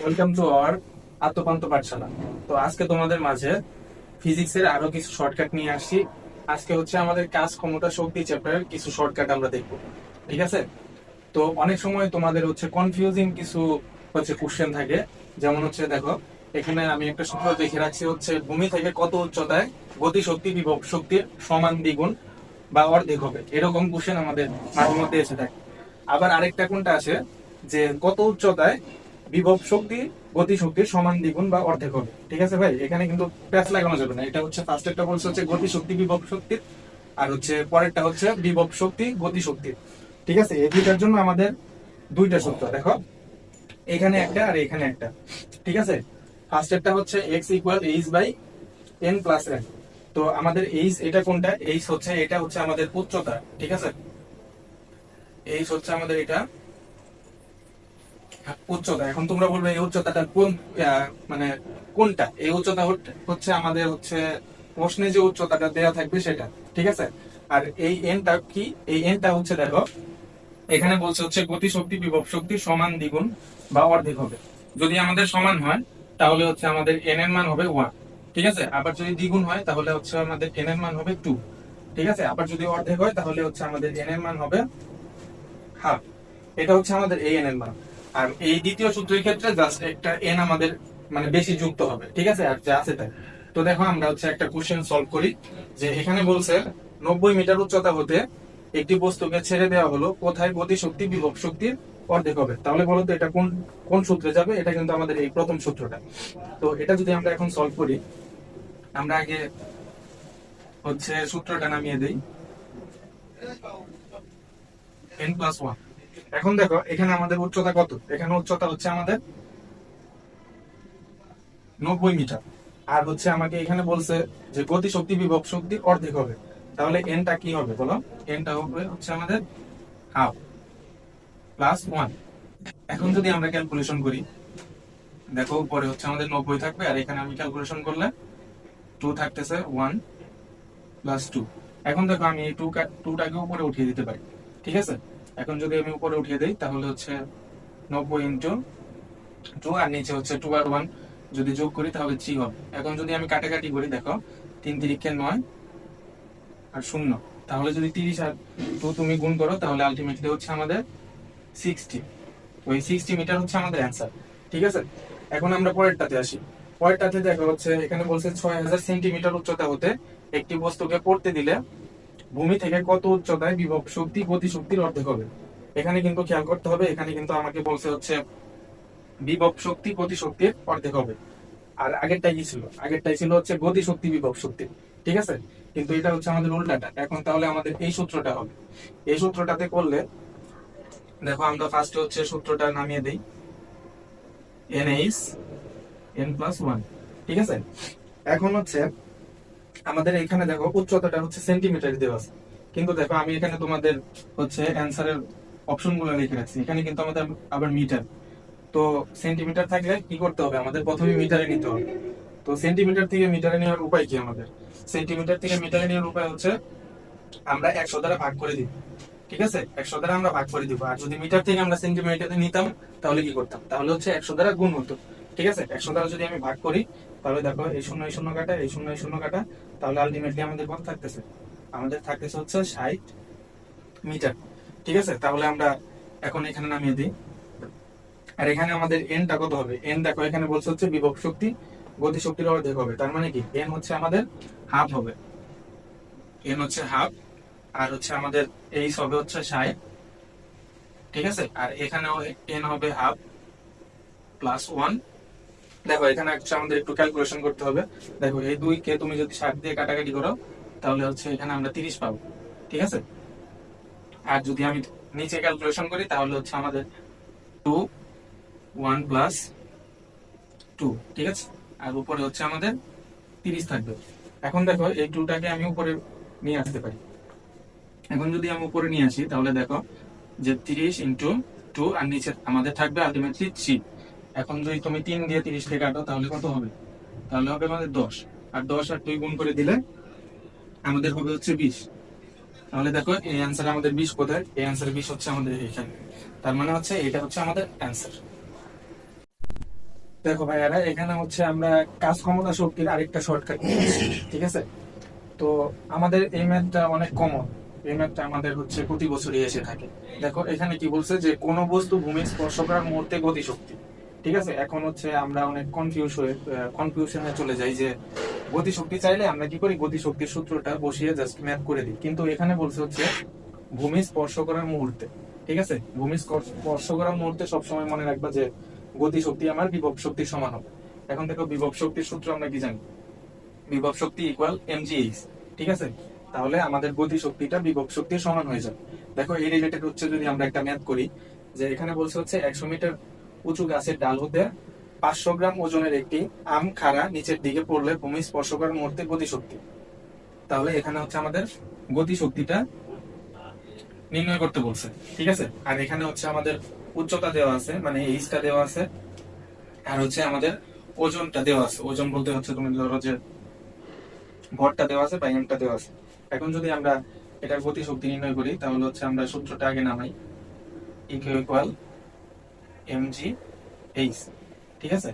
Welcome to our আত্মপান্ত পাঠশালা। তো আজকে তোমাদের মাঝে ফিজিক্সের আরও কিছু শর্টকাট নিয়ে আসছি। আজকে হচ্ছে আমাদের কাজ ক্ষমতা শক্তি চ্যাপ্টারের কিছু শর্টকাট আমরা দেখব। ঠিক আছে? তো অনেক সময় তোমাদের হচ্ছে কনফিউজিং কিছু হচ্ছে কোশ্চেন থাকে। যেমন হচ্ছে দেখো, এখানে আমি একটা সূত্র দেখে রাখছি হচ্ছে, ভূমি থেকে কত উচ্চতায় গতি শক্তি বিভব শক্তির সমান দ্বিগুণ বা অর্ধেক হবে। এরকম কোশ্চেন আমাদের মাঝে মধ্যে এসে থাকে। আবার আরেকটা কোনটা আছে, যে কত উচ্চতায় বিভব শক্তি, গতি শক্তির সমান দ্বিগুণ বা অর্ধেক হবে। ঠিক আছে ভাই? এখানে কিন্তু প্যাচ লাগানো যাবে না। এটা হচ্ছে ফার্স্ট একটা বলছে হচ্ছে গতি শক্তি, বিভব শক্তির আর হচ্ছে পরেরটা হচ্ছে বিভব শক্তি, গতি শক্তির ঠিক আছে? এই দুইটার জন্য আমাদের দুইটা সূত্র, দেখো। এখানে একটা আর এখানে একটা। ঠিক আছে? ফার্স্ট ফার্স্টেরটা হচ্ছে X equal H by N plus N তো আমাদের এইচ এটা কোনটা? এইচ হচ্ছে, এটা হচ্ছে আমাদের উচ্চতা। ঠিক আছে? এইচ হচ্ছে আমাদের এটা উচ্চতা। এখন তোমরা বলবে এই উচ্চতাটা কোন মানে কোনটা? এই উচ্চতা হচ্ছে আমাদের হচ্ছে প্রশ্নে যে উচ্চতাটা দেওয়া থাকবে সেটা, ঠিক আছে? আর এই এনটা কি? এই এনটা হচ্ছে দেখো, এখানে বলছে হচ্ছে গতি শক্তি বিভব শক্তি সমান দ্বিগুণ বা অর্ধেক হবে। যদি আমাদের সমান হয়, তাহলে হচ্ছে আমাদের এন এর মান হবে ওয়ান ঠিক আছে? আবার যদি দ্বিগুণ হয়, তাহলে হচ্ছে আমাদের এন এর মান হবে টু ঠিক আছে? আবার যদি অর্ধেক হয়, তাহলে হচ্ছে আমাদের এন এর মান হবে হাফ এটা হচ্ছে আমাদের এই এন এর মান। আর এই দ্বিতীয় সূত্রের ক্ষেত্রে জাস্ট একটা এন আমাদের মানে বেশি যুক্ত হবে, ঠিক আছে? আর যা আছে তাই। তো দেখো আমরা হচ্ছে একটা কোশ্চেন সলভ করি, যে এখানে বলছে, নব্বই মিটার উচ্চতা হতে একটি বস্তুকে ছেড়ে দেওয়া হলো, কোথায় গতি শক্তি বিভব শক্তির অর্ধেক হবে? তাহলে বলো তো এটা কোন কোন সূত্রে যাবে? এটা কিন্তু আমাদের এই প্রথম সূত্রটা। তো এটা যদি আমরা এখন সলভ করি, আমরা আগে হচ্ছে সূত্রটা নামিয়ে দেই। এন প্লাস ওয়ান এখন দেখো, এখানে আমাদের উচ্চতা কত? এখানে উচ্চতা হচ্ছে আমাদের নব্বই মিটার। আর হচ্ছে আমাকে এখানে বলছে যে গতি শক্তি বিভব শক্তি অর্ধেক হবে। তাহলে এনটা কি হবে বলো? এনটা হবে হচ্ছে আমাদের হাফ প্লাস ওয়ান এখন যদি আমরা ক্যালকুলেশন করি, দেখো উপরে হচ্ছে আমাদের নব্বই থাকবে, আর এখানে আমি ক্যালকুলেশন করলে টু থাকতেছে ওয়ান প্লাস টু এখন দেখো আমি এই টু টুটাকে উপরে উঠিয়ে দিতে পারি, ঠিক আছে? এখন যদি আমি উপরে উঠিয়ে দিই, তাহলে হচ্ছে নব্বই ইন্টু টু, আর নিচে হচ্ছে টু আর ওয়ান। যদি যোগ করি, তাহলে থ্রি হবে। এখন যদি আমি কাটাকাটি করি, দেখো, তিন তিরিখে নয় আর শূন্য। তাহলে যদি তিরিশ আর টু তুমি গুণ করো, তাহলে আলটিমেটলি হচ্ছে আমাদের সিক্সটি ওই সিক্সটি মিটার হচ্ছে আমাদের অ্যান্সার ঠিক আছে? এখন আমরা পরেরটাতে আসি। পরেরটাতে দেখা হচ্ছে, এখানে বলছে ছয় হাজার সেন্টিমিটার উচ্চতা হতে একটি বস্তুকে পড়তে দিলে ভূমি থেকে কত উচ্চতায় বিভব শক্তি গতি শক্তির অর্ধেক হবে। এখানে কিন্তু খেয়াল করতে হবে, এখানে কিন্তু আমাকে বলছে হচ্ছে বিভব শক্তি গতি শক্তির অর্ধেক হবে। আর আগেরটাই ছিল? আগেরটাই ছিল হচ্ছে গতি শক্তি বিভব শক্তি। ঠিক আছে? কিন্তু এটা হচ্ছে আমাদের উল্টাটা এখন তাহলে আমাদের এই সূত্রটা হবে। এই সূত্রটাতে করলে, দেখো আমরা ফার্স্টে হচ্ছে সূত্রটা নামিয়ে দেই। N H N plus one ঠিক আছে? এখন হচ্ছে আমাদের এখানে দেখো উচ্চতাটা হচ্ছে সেন্টিমিটার দেওয়া আছে। কিন্তু দেখো, আমি এখানে তোমাদের হচ্ছে অ্যান্সারের অপশনগুলো লিখে রাখছি। এখানে কিন্তু আমাদের আবার মিটার তো সেন্টিমিটার থাকলে কি করতে হবে? আমাদের প্রথমে মিটারে নিতে হবে। তো সেন্টিমিটার থেকে মিটারে নেওয়ার উপায় কি আমাদের? সেন্টিমিটার থেকে মিটারে নেওয়ার উপায় হচ্ছে আমরা একশো দ্বারা ভাগ করে দিব। ঠিক আছে? একশো দ্বারা আমরা ভাগ করে দিব। আর যদি মিটার থেকে আমরা সেন্টিমিটারে নিতাম, তাহলে কি করতাম? তাহলে হচ্ছে একশো দ্বারা গুণ হতো। ঠিক আছে? একশো দ্বারা যদি আমি ভাগ করি তাহলে দেখো, এই শূন্য এই শূন্য কাটা, এই শূন্য এই শূন্য কাটা, তাহলে আলটিমেটলি আমাদের কত থাকতেছে। আমাদের থাকতেছে হচ্ছে ষাট মিটার। ঠিক আছে? তাহলে আমরা এখন এখানে নামিয়ে দিই। আর এখানে আমাদের এনটা কত হবে? এন দেখো, এখানে বলছে হচ্ছে বিভব শক্তি, গতি শক্তির অর্ধেক হবে। তার মানে কি? এন হচ্ছে আমাদের হাফ হবে। এন হচ্ছে হাফ আর হচ্ছে আমাদের এইচ হবে হচ্ছে ষাট। ঠিক আছে? আর এখানেও এন হবে হাফ প্লাস ওয়ান দেখো, এখানে হচ্ছে আমাদের একটু ক্যালকুলেশন করতে হবে। দেখো, এই দুই কে তুমি যদি ষাট দিয়ে কাটাকাটি করো, তাহলে হচ্ছে এখানে আমরা তিরিশ পাবো, ঠিক আছে? আর যদি আমি নিচে ক্যালকুলেশন করি, তাহলে হচ্ছে আমাদের টু ওয়ান প্লাস টু ঠিক আছে? আর উপরে হচ্ছে আমাদের তিরিশ থাকবে। এখন দেখো, এই টুটাকে আমি উপরে নিয়ে আসতে পারি। এখন যদি আমি উপরে নিয়ে আসি, তাহলে দেখো যে তিরিশ ইন্টু টু আর নিচে আমাদের থাকবে আলটিমেটলি থ্রি এখন যদি তুমি তিন দিয়ে তিরিশ থেকে কাটো, তাহলে কত হবে? তাহলে হবে আমাদের দশ। আর দশ আর দুই গুণ করে দিলে আমাদের হবে হচ্ছে বিশ। তাহলে দেখো, এই অ্যান্সার আমাদের বিশ কোথায়? এই অ্যান্সার বিশ হচ্ছে আমাদের এখানে। তার মানে হচ্ছে এটা হচ্ছে আমাদের অ্যান্সার দেখো ভাইয়ারা, এখানে হচ্ছে আমরা কাজ ক্ষমতা শক্তির আরেকটা শর্টকাট ঠিক আছে? তো আমাদের এই ম্যাথটা অনেক কমন এই ম্যাথটা আমাদের হচ্ছে প্রতি বছরই এসে থাকে। দেখো, এখানে কি বলছে যে কোন বস্তু ভূমি স্পর্শ করার মুহূর্তে গতিশক্তি। ঠিক আছে, এখন হচ্ছে আমরা অনেক কনফিউজ হয়ে কনফিউশনে চলে যাই যে গতিশক্তি চাইলে আমরা কি করি? গতিশক্তির সূত্রটা বসিয়ে জাস্ট ম্যাথ করে দিই। কিন্তু এখানে বলছে হচ্ছে ভূমি স্পর্শ করার মুহূর্তে, ঠিক আছে? ভূমি স্পর্শ স্পর্শ করার মুহূর্তে সবসময় মনে রাখবা যে গতি শক্তি আমার বিভব শক্তির সমান হবে। এখন দেখো বিভব শক্তির সূত্র আমরা কি জানি? বিভব শক্তি ইকুয়াল এমজিএইচ ঠিক আছে? তাহলে আমাদের গতি শক্তিটা বিভব শক্তির সমান হয়ে যাবে। দেখো এই রিলেটেড হচ্ছে যদি আমরা একটা ম্যাথ করি, যে এখানে বলছে হচ্ছে একশো মিটার উঁচু গাছের ডাল হতে পাঁচশো গ্রাম ওজনের একটি আম খাড়া নিচের দিকে পড়লে ভূমি স্পর্শ করার মুহূর্তে গতি শক্তি তাহলে এখানে হচ্ছে আমাদের গতি শক্তিটা নির্ণয় করতে বলছে, ঠিক আছে? আর এখানে হচ্ছে আমাদের উচ্চতা দেওয়া আছে মানে এইচটা দেওয়া আছে, আর হচ্ছে আমাদের ওজনটা দেওয়া আছে। ওজন বলতে হচ্ছে তুমি ধরো যে ভরটা দেওয়া আছে বা এমটা দেওয়া আছে। এখন যদি আমরা এটার গতিশক্তি নির্ণয় করি, তাহলে হচ্ছে আমরা সূত্রটা আগে নামাই। Equal equal M G H ঠিক আছে?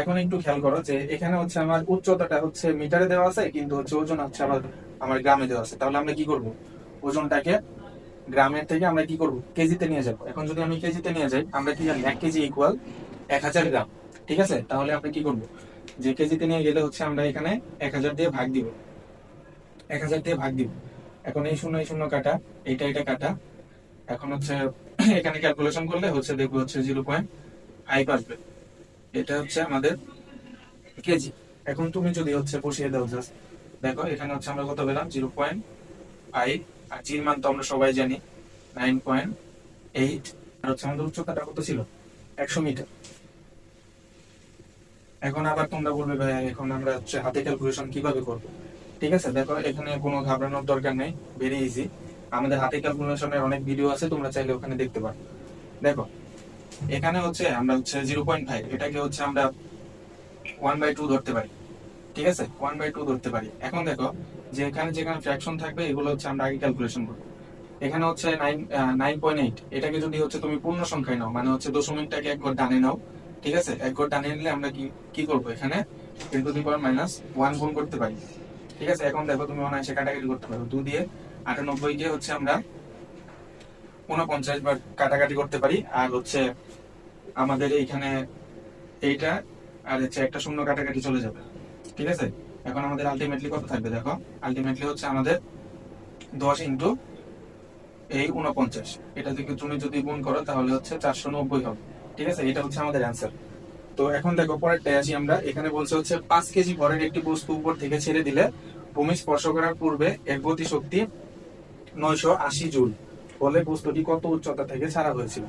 এখন একটু খেয়াল করো যে এখানে হচ্ছে আমার উচ্চতাটা হচ্ছে মিটারে দেওয়া আছে, কিন্তু হচ্ছে ওজন হচ্ছে আমার আমার গ্রামে দেওয়া আছে। তাহলে আমরা কি করব? ওজনটাকে গ্রামের থেকে আমরা কি করব? কেজিতে নিয়ে যাব। এখন যদি আমি কেজিতে নিয়ে যাই, আমরা কি জানি, এক কেজি ইকুয়াল এক হাজার গ্রাম, ঠিক আছে? তাহলে আমরা কি করব? যে কেজিতে নিয়ে গেলে হচ্ছে আমরা এখানে এক হাজার দিয়ে ভাগ দিব। এক হাজার দিয়ে ভাগ দিব। এখন এই শূন্য এই শূন্য কাটা, এইটা এটা কাটা। এখন হচ্ছে এখানে ক্যালকুলেশন করলে হচ্ছে দেখব হচ্ছে জিরো পয়েন্ট ফাইভ আসবে। এটা হচ্ছে আমাদের কেজি এখন তুমি যদি হচ্ছে বসিয়ে দাও জাস্ট দেখো এখানে হচ্ছে আমরা কত পেলাম? জিরো পয়েন্ট ফাইভ আর জির মান তো আমরা সবাই জানি নাইন পয়েন্ট এইট আর হচ্ছে আমাদের উচ্চতাটা কত ছিল? একশো মিটার। এখন আবার তোমরা বলবে, ভাই, এখন আমরা হচ্ছে হাতে ক্যালকুলেশন কীভাবে করব? ঠিক আছে? দেখো, এখানে কোনো ঘাবড়ানোর দরকার নেই। ভেরি ইজি আমাদের হাতে ক্যালকুলেশনের অনেক ভিডিও আছে, তোমরা চাইলে ওখানে দেখতে পারো। দেখো, এখানে হচ্ছে আমরা হচ্ছে জিরো পয়েন্ট ফাইভ এটাকে হচ্ছে আমরা ওয়ান বাই টু ধরতে পারি। ঠিক আছে? ওয়ান বাই টু ধরতে পারি। এখন দেখো, যে এখানে যেখানে ফ্র্যাকশন থাকবে, এগুলো হচ্ছে আমরা আগে ক্যালকুলেশন করব। এখানে হচ্ছে নাইন নাইন পয়েন্ট এইট এটাকে যদি হচ্ছে তুমি পূর্ণ সংখ্যায় নাও মানে হচ্ছে দশমিকটাকে এক ঘর ডানে নাও, ঠিক আছে? এক ঘর ডানে নিলে আমরা কি কি করব এখানে? Ten to the power minus one গুণ করতে পারি। ঠিক আছে? এখন দেখো, তুমি অনায়াসে কাটাকাটি করতে পারো। দু দিয়ে আটানব্বই কে হচ্ছে আমরা উনপঞ্চাশ বার কাটাকাটি করতে পারি। আর হচ্ছে আমাদের এইখানে এইটা আর হচ্ছে একটা শূন্য কাটাকাটি চলে যাবে। ঠিক আছে? এখন আমাদের আলটিমেটলি কত থাকবে দেখো? আলটিমেটলি হচ্ছে আমাদের দশ ইন্টু এই উনপঞ্চাশ এটা থেকে তুমি যদি গুণ করো তাহলে হচ্ছে চারশো নব্বই হবে। ঠিক আছে? এটা হচ্ছে আমাদের অ্যান্সার তো এখন দেখো, পরেরটায় আসি আমরা। এখানে বলছে হচ্ছে পাঁচ কেজি ভরের একটি বস্তু উপর থেকে ছেড়ে দিলে ভূমি স্পর্শ করার পূর্বে এর গতি শক্তি নয়শো আশি জুল। বলে বস্তুটি কত উচ্চতা থেকে ছাড়া হয়েছিল?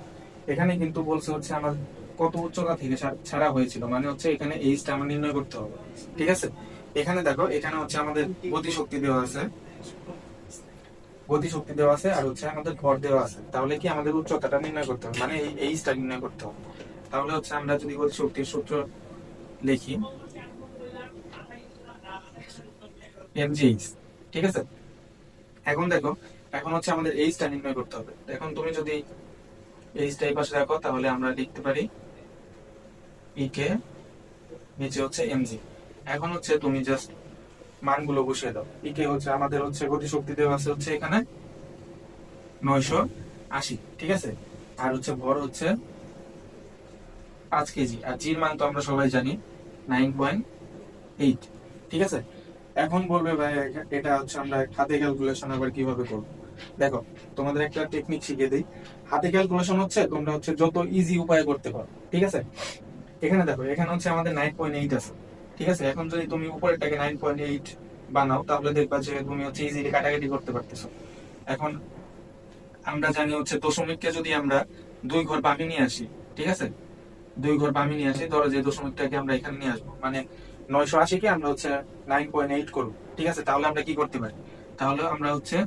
এখানে কিন্তু বলছে হচ্ছে আমার কত উচ্চতা থেকে ছাড়া হয়েছিল। মানে হচ্ছে এখানে এইচটা আমার নির্ণয় করতে হবে। ঠিক আছে? এখানে দেখো, এখানে হচ্ছে আমাদের গতি শক্তি দেওয়া আছে। গতি শক্তি দেওয়া আছে আর হচ্ছে আমাদের ভর দেওয়া আছে। তাহলে কি আমাদের উচ্চতাটা নির্ণয় করতে হবে? মানে এই এইচটা নির্ণয় করতে হবে। তাহলে হচ্ছে আমরা যদি গতি শক্তির সূত্র লিখি। এমজিএইচ ঠিক আছে? এখন দেখো, এখন হচ্ছে আমাদের এইচটা নির্ণয় করতে হবে। এখন তুমি যদি এইচটা এই পাশে রাখো তাহলে আমরা লিখতে পারি ইকে নিচে হচ্ছে এমজি এখন হচ্ছে তুমি জাস্ট মানগুলো বসিয়ে দাও। ইকে হচ্ছে আমাদের হচ্ছে গতি শক্তি দেওয়া আছে হচ্ছে এখানে নয়শো আশি, ঠিক আছে? আর হচ্ছে ভর হচ্ছে পাঁচ কেজি। আর জির মান তো আমরা সবাই জানি নাইন পয়েন্ট এইট ঠিক আছে? এখন বলবে ভাই, এটা হচ্ছে আমরা হাতে ক্যালকুলেশন আবার কীভাবে করব? দেখো, তোমাদের একটা টেকনিক শিখিয়ে দিই। হাতে ক্যালকুলেশন হচ্ছে, তোমরা হচ্ছে যত ইজি উপায়ে করতে পারো, ঠিক আছে? এখানে দেখো, এখানে হচ্ছে আমাদের নাইন পয়েন্ট এইট আছে, ঠিক আছে? এখন যদি তুমি উপরেরটাকে নাইন পয়েন্ট এইট বানাও, তাহলে দেখবা যে তুমি হচ্ছে ইজিলি কাটাকাটি করতে পারতেছো। এখন আমরা জানি হচ্ছে দশমিককে যদি আমরা দুই ঘর বামে নিয়ে আসি, ঠিক আছে? দুই ঘর বামে নিয়ে আসি, ধরো যে দশমিকটাকে আমরা এখানে নিয়ে আসব মানে নয়শো আশিকে আমরা হচ্ছে নাইন পয়েন্ট এইট করব। ঠিক আছে? তাহলে আমরা কি করতে পারি? তাহলে আমরা হচ্ছে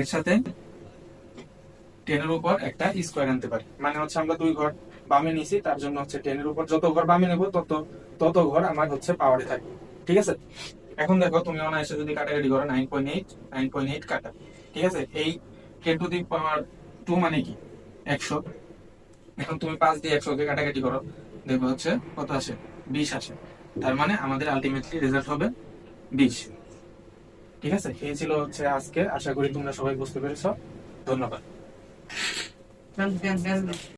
এর সাথে টেনের উপর একটা স্কোয়ার আনতে পারি। মানে হচ্ছে আমরা দুই ঘর বামে নিয়েছি, তার জন্য হচ্ছে টেনের উপর যত ঘর বামে নেব, তত তত ঘর আমার হচ্ছে পাওয়ারে থাকবে। ঠিক আছে? এখন দেখো, তুমি অনায়াসে যদি কাটাকাটি করো nine point eight nine point eight কাটা। ঠিক আছে? এই ten to the power two মানে কি? একশো। এখন তুমি পাঁচ দিয়ে একশো একশোকে কাটাকাটি করো। দেখব হচ্ছে কত আসে? বিশ আসে। তার মানে আমাদের আলটিমেটলি রেজাল্ট হবে বিশ। ঠিক আছে? এই ছিল হচ্ছে আজকে আশা করি তোমরা সবাই বুঝতে পেরেছ। ধন্যবাদ।